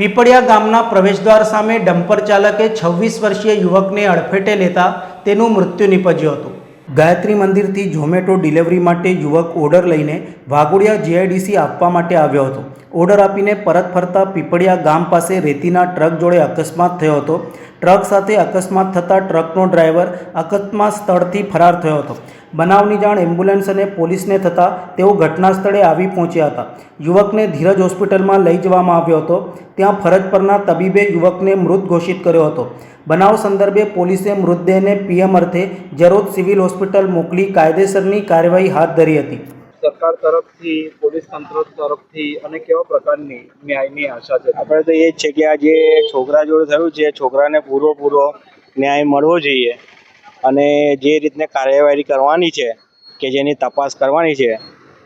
પીપળિયા ગામના પ્રવેશદ્વાર સામે ડમ્પર ચાલકે છવ્વીસ વર્ષીય યુવકને અડફેટે લેતા તેનું મૃત્યુ નીપજ્યું હતું. ગાયત્રી મંદિરથી ઝોમેટો ડિલિવરી માટે યુવક ઓર્ડર લઈને વાઘોડિયા જીઆઈડીસી આપવા માટે આવ્યો હતો. ઓર્ડર આપીને પરત ફરતા પીપળિયા ગામ પાસે રેતીના ટ્રક જોડે અકસ્માત થયો હતો. ટ્રક સાથે અકસ્માત થતાં ટ્રકનો ડ્રાઈવર અકસ્માત સ્થળથી ફરાર થયો હતો. બનાવની જાણ એમ્બ્યુલન્સ અને પોલીસને થતાં તેઓ ઘટના સ્થળે આવી પહોંચ્યા હતા. યુવકને ધીરજ હોસ્પિટલમાં લઈ જવામાં આવ્યો હતો. ત્યાં ફરજ પરના તબીબે યુવકને મૃત ઘોષિત કર્યો હતો. બનાવ સંદર્ભે પોલીસે મૃતદેહને પીએમ અર્થે જરોદ સિવિલ હોસ્પિટલ મોકલી કાયદેસરની કાર્યવાહી હાથ ધરી હતી. સરકાર તરફથી પોલીસ તંત્ર તરફથી અને કેવા પ્રકારની ન્યાયની આશા છે? આપણે તો એ જ છે કે આ જે છોકરા જોડે થયું છે છોકરાને પૂરો પૂરો ન્યાય મળવો જોઈએ અને જે રીતને કાર્યવાહી કરવાની છે કે જેની તપાસ કરવાની છે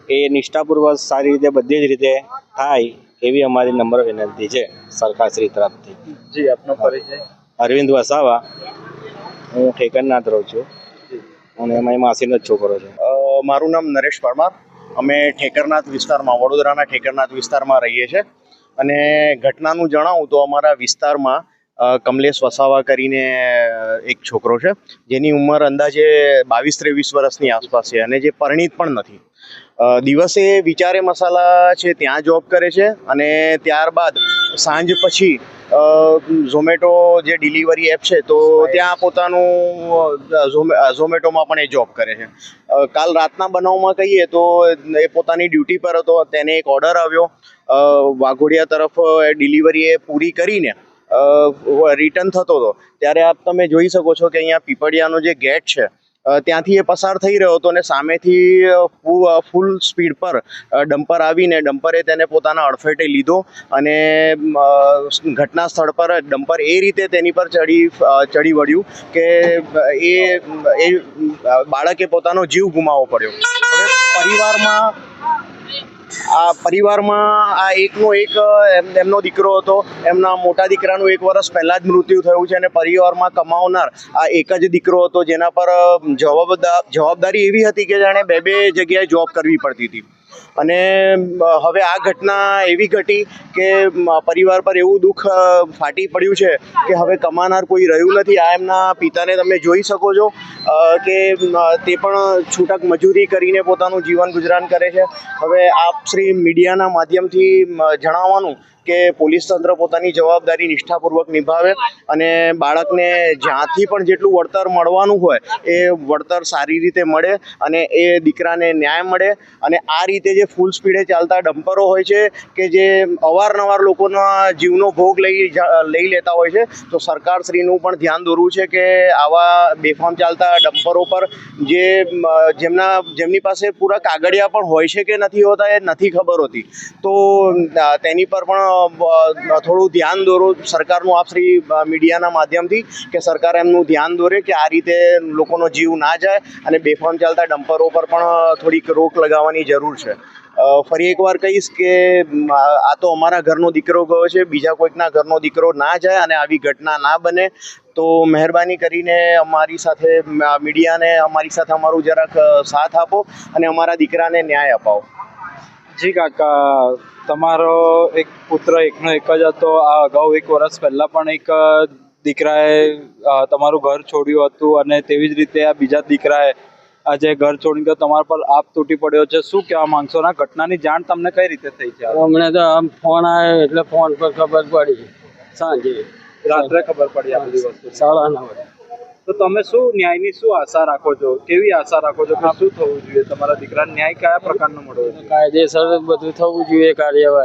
એ નિષ્ઠાપૂર્વક સારી રીતે બધી જ રીતે થાય એવી અમારી નંબર વિનંતી છે સરકારશ્રી તરફથી. જી આપનો પરિચય. અરવિંદ વસાવા. હું ઠેકરનાથ રહું છું અને એમાં માસીનો જ છોકરો છે. મારું નામ નરેશ પરમાર. અમે ઠેકરનાથ વિસ્તારમાં, વડોદરાના ઠેકરનાથ વિસ્તારમાં રહીએ છીએ. અને ઘટનાનું જણાવું તો અમારા વિસ્તારમાં કમલેશ વસાવા કરીને એક છોકરો છે. જેની ઉંમર અંદાજે બાવીસ ત્રેવીસ વર્ષની આસપાસ છે અને જે પરિણીત પણ નથી. દિવસે વિચારે મસાલા છે, ત્યાં જોબ કરે છે અને ત્યારબાદ સાંજ પછી ઝોમેટો જે ડિલિવરી એપ છે, તો ત્યાં પોતાનું ઝોમેટોમાં પણ એ જોબ કરે છે. કાલ રાતના બનાવમાં કહીએ તો એ પોતાની ડ્યુટી પર હતો, તેને એક ઓર્ડર આવ્યો. વાઘોડિયા તરફ ડિલિવરી એ પૂરી કરીને રિટર્ન થતો હતો. ત્યારે આપ તમે જોઈ શકો છો કે અહીંયા પીપળિયાનો જે ગેટ છે ત્યાંથી એ પસાર થઈ રહ્યો હતો અને સામેથી ફૂલ સ્પીડ પર ડમ્પર આવીને ડમ્પરે તેને પોતાના અડફેટે લીધો અને ઘટના સ્થળ પર ડમ્પર એ રીતે તેની પર ચડી ચડી વળ્યું કે એ એ બાળકે પોતાનો જીવ ગુમાવવો પડ્યો. પરિવારમાં આ પરિવારમાં આ એકનો એક, એમ- એમનો દીકરો હતો. એમના મોટા દીકરાનું એક વર્ષ પહેલાં જ મૃત્યુ થયું છે અને પરિવારમાં કમાવનાર આ એક જ દીકરો હતો, જેના પર જવાબદાર જવાબદારી એવી હતી કે જાણે બે બે જગ્યાએ જોબ કરવી પડતી હતી. અને હવે આ ઘટના એવી ઘટી કે પરિવાર પર એવું દુઃખ ફાટી પડ્યું છે કે હવે કમાનાર કોઈ રહ્યું નથી. આ એમના પિતાને તમે જોઈ શકો છો કે તે પણ છૂટક મજૂરી કરીને પોતાનું જીવન ગુજરાન કરે છે. હવે આપ શ્રી મીડિયાના માધ્યમથી જણાવવાનું કે પોલીસ તંત્ર પોતાની જવાબદારી નિષ્ઠાપૂર્વક નિભાવે અને બાળકને જ્યાંથી પણ જેટલું વળતર મળવાનું હોય, એ વળતર સારી રીતે મળે અને એ દીકરાને ન્યાય મળે અને આ રીતે જે ફૂલ સ્પીડે ચાલતા ડમ્પરો હોય છે કે જે અવારનવાર લોકોના જીવનો ભોગ લઈ લઈ લેતા હોય છે, તો સરકારશ્રીનું પણ ધ્યાન દોરવું છે કે આવા બેફામ ચાલતા ડમ્પરો પર જે જેમના, જેમની પાસે પૂરા કાગળિયા પણ હોય છે કે નથી હોતા એ નથી ખબર હોતી. તો તેની પર પણ થોડું ધ્યાન દોરો સરકારનું, આપ શ્રી મીડિયાના માધ્યમથી કે સરકાર એમનું ધ્યાન દોરે કે આ રીતે લોકોનો જીવ ના જાય અને બેફામ ચાલતા ડમ્પરો પર પણ થોડીક રોક લગાવવાની જરૂર છે. ફરી એકવાર કહીશ કે આ તો અમારા ઘરનો દીકરો ગયો છે, બીજા કોઈકના ઘરનો દીકરો ના જાય અને આવી ઘટના ના બને, તો મહેરબાની કરીને અમારી સાથે મીડિયાને અમારી સાથે અમારું જરાક સાથ આપો અને અમારા દીકરાને ન્યાય અપાવો. જી કાકા, તમારો એક પુત્ર એકનો એક જ હતો. આ અગાઉ એક વર્ષ પહેલાં પણ એક દીકરાએ તમારું ઘર છોડ્યું હતું અને તેવી જ રીતે આ બીજા દીકરાએ આજે ઘર છોડીને ગયો તમારા પર આપ તૂટી પડ્યો છે. શું કહેવા માંગશો? ના ઘટનાની જાણ તમને કઈ રીતે થઈ છે? અમને તો આમ ફોન આવ્યો એટલે ફોન પર ખબર પડી. સાંજે. રાત્રે ખબર પડી આ બધી વસ્તુ સાડા નવ તો તમે શું ન્યાયની શું આશા રાખો છો? કેવી આશા રાખો છો કે શું થવું જોઈએ? તમારા દીકરાને ન્યાય કયા પ્રકારનો મળવો કાયદેસર બધું થવું જોઈએ કાર્યવાહી.